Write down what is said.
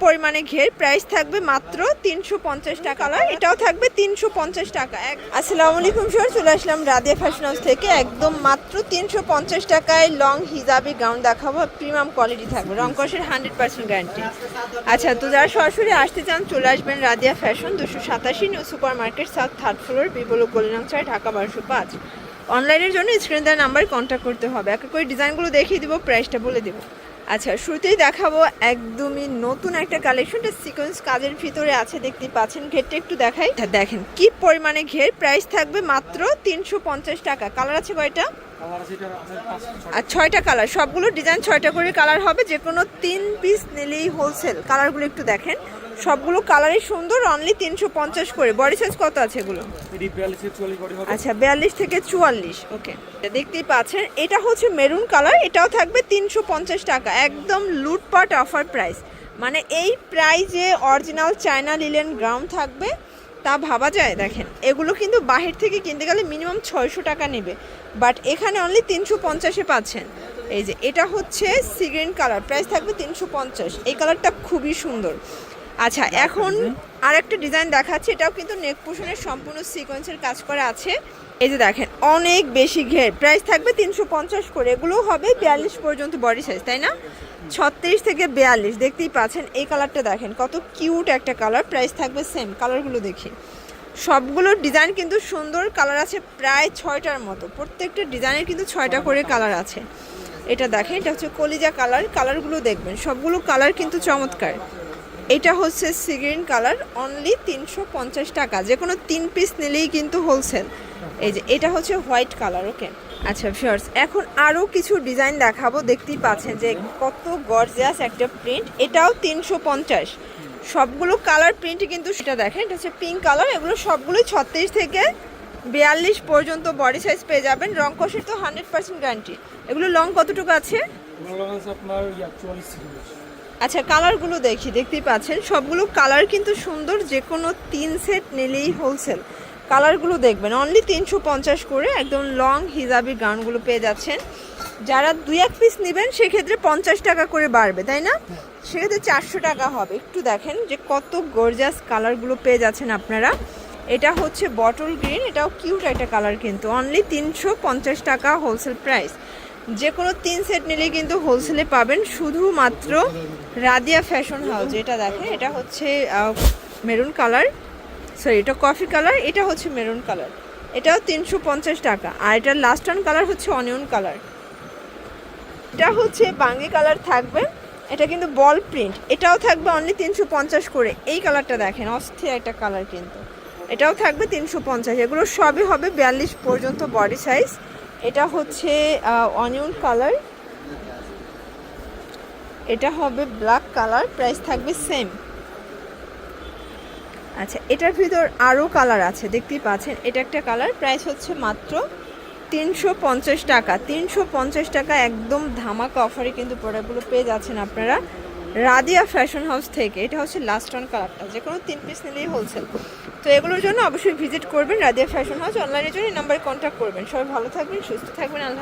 পরিমাণে ঘের। প্রাইস থাকবে মাত্র তিনশো পঞ্চাশ টাকা। কালার এটাও থাকবে তিনশো পঞ্চাশ টাকা। এক- আসসালামু আলাইকুম স্যার চলে আসলাম রাদিয়া ফ্যাশন হাউস থেকে। একদম মাত্র তিনশো পঞ্চাশ টাকায় লং হিজাবি গাউন দেখাবো। প্রিমিয়াম কোয়ালিটি থাকবে। রংকসের হান্ড্রেড পার্সেন্ট গ্যারান্টি আচ্ছা তো যারা সরাসরি আসতে চান, চলে আসবেন রাদিয়া ফ্যাশন দুশো সাতাশি new super market south third floor বিপল গলিনাং ছয় ঢাকা বারোশো পাঁচ। অনলাইনের জন্য স্ক্রিন দেওয়ার নাম্বার কন্ট্যাক্ট করতে হবে। এক করে ডিজাইনগুলো দেখিয়ে দিব প্রাইসটা বলে দেবো। আচ্ছা শুরুতেই দেখাবো একদমই নতুন একটা কালেকশনটা সিকোয়েন্স কাজের ভিতরে আছে দেখতে পাচ্ছেন। ঘেরটা একটু দেখাই। আচ্ছা, দেখেন কি পরিমাণে ঘের। প্রাইস থাকবে মাত্র তিনশো পঞ্চাশ টাকা। কালার আছে কয়টা? আর ছয়টা কালার সবগুলো ডিজাইন ছয়টা করে কালার হবে। যে কোনো তিন পিস নিলেই হোলসেল কালারগুলো একটু দেখেন। সবগুলো কালারই সুন্দর অনলি তিনশো পঞ্চাশ করে। বডি সাইজ কত আছে এগুলো? আচ্ছা বিয়াল্লিশ থেকে চুয়াল্লিশ ওকে দেখতেই পাচ্ছেন এটা হচ্ছে মেরুন কালার এটাও থাকবে তিনশো পঞ্চাশ টাকা একদম লুটপাট অফার প্রাইস মানে এই প্রাইজে অরিজিনাল চায়না লিলেন গ্রাউন্ড থাকবে তা ভাবা যায় দেখেন। এগুলো কিন্তু বাহির থেকে কিনতে গেলে মিনিমাম ছয়শো টাকা নেবে বাট এখানে অনলি তিনশো পঞ্চাশে পাচ্ছেন। এই যে এটা হচ্ছে সিগ্রিন কালার প্রাইস থাকবে তিনশো পঞ্চাশ। এই কালারটা খুবই সুন্দর। আচ্ছা এখন আর একটা ডিজাইন দেখাচ্ছে এটাও কিন্তু নেক পোষণের সম্পূর্ণ সিকোয়েন্সের কাজ করা আছে। এই যে দেখেন অনেক বেশি ঘের। প্রাইস থাকবে তিনশো পঞ্চাশ করে এগুলো হবে বিয়াল্লিশ পর্যন্ত বডি সাইজ তাই না? ছত্রিশ থেকে বিয়াল্লিশ দেখতেই পাচ্ছেন এই কালারটা দেখেন কত কিউট একটা কালার প্রাইস থাকবে সেম কালারগুলো দেখি। সবগুলোর ডিজাইন কিন্তু সুন্দর কালার আছে প্রায় ছয়টার মতো প্রত্যেকটা ডিজাইনের কিন্তু ছয়টা করে কালার আছে। এটা দেখেন এটা হচ্ছে কলিজা কালার কালারগুলো দেখবেন সবগুলো কালার কিন্তু চমৎকার। এটা হচ্ছে সিগ্রিন কালার অনলি তিনশো পঞ্চাশ টাকা। যে কোনো তিন পিস নিলেই কিন্তু হোলসেল এই যে, এটা হচ্ছে হোয়াইট কালার ওকে আচ্ছা ফিয়ার্স এখন আরও কিছু ডিজাইন দেখাবো। দেখতেই পাচ্ছেন যে কত গর্জিয়াস একটা প্রিন্ট এটাও তিনশো পঞ্চাশ। সবগুলো কালার প্রিন্টই কিন্তু সেটা দেখেন, এটা হচ্ছে পিঙ্ক কালার এগুলো সবগুলোই ছত্রিশ থেকে বিয়াল্লিশ পর্যন্ত বডি সাইজ পেয়ে যাবেন। রং কষের তো হান্ড্রেড পার্সেন্ট গ্যারান্টি এগুলো লং কতটুকু আছে? আপনার আচ্ছা কালারগুলো দেখি, দেখতেই পাচ্ছেন। সবগুলো কালার কিন্তু সুন্দর যে কোনো তিন সেট নিলেই হোলসেল কালারগুলো দেখবেন অনলি তিনশো পঞ্চাশ করে একদম লং হিজাবি গাউনগুলো পেয়ে যাচ্ছেন। যারা দুই এক পিস নেবেন, সেক্ষেত্রে পঞ্চাশ টাকা করে বাড়বে, তাই না? সেক্ষেত্রে চারশো টাকা হবে। একটু দেখেন যে কত গর্জাস কালারগুলো পেয়ে যাচ্ছেন আপনারা। এটা হচ্ছে বটল গ্রিন এটাও কিউট একটা কালার কিন্তু। অনলি তিনশো পঞ্চাশ টাকা হোলসেল প্রাইস যে কোনো তিন সেট নিলে কিন্তু হোলসেলে পাবেন শুধুমাত্র রাদিয়া ফ্যাশন হাউস। এটা দেখেন, এটা হচ্ছে মেরুন কালার। সরি, এটা কফি কালার, এটা হচ্ছে মেরুন কালার। এটাও তিনশো পঞ্চাশ টাকা। আর এটার লাস্ট অন কালার হচ্ছে অনিয়ন কালার এটা হচ্ছে বাঙ্গি কালার থাকবে। এটা কিন্তু বল প্রিন্ট এটাও থাকবে অনলি তিনশো পঞ্চাশ করে। এই কালারটা দেখেন, অস্থির একটা কালার কিন্তু। এটাও থাকবে তিনশো পঞ্চাশ। এগুলো সবই হবে বিয়াল্লিশ পর্যন্ত বডি সাইজ এটা হচ্ছে অনিয়ন কালার। এটা হবে ব্ল্যাক কালার, প্রাইস থাকবে সেম। আচ্ছা এটার ভিতর আরও কালার আছে, দেখতেই পাচ্ছেন। এটা একটা কালার, প্রাইস হচ্ছে মাত্র তিনশো পঞ্চাশ টাকা। তিনশো পঞ্চাশ টাকা একদম ধামাকা অফারে কিন্তু প্রোডাক্টগুলো পেয়ে যাচ্ছেন আপনারা। রাদিয়া ফ্যাশন হাউস থেকে, এটা হচ্ছে লাস্ট অন কালারটা যে কোনো তিন পিস নিলেই হোলসেল তো এগুলোর জন্য অবশ্যই ভিজিট করবেন রাদিয়া ফ্যাশন হাউস অনলাইনের জন্য নাম্বারে কন্ট্যাক্ট করবেন। সবাই ভালো থাকবেন, সুস্থ থাকবেন, আল্লাহ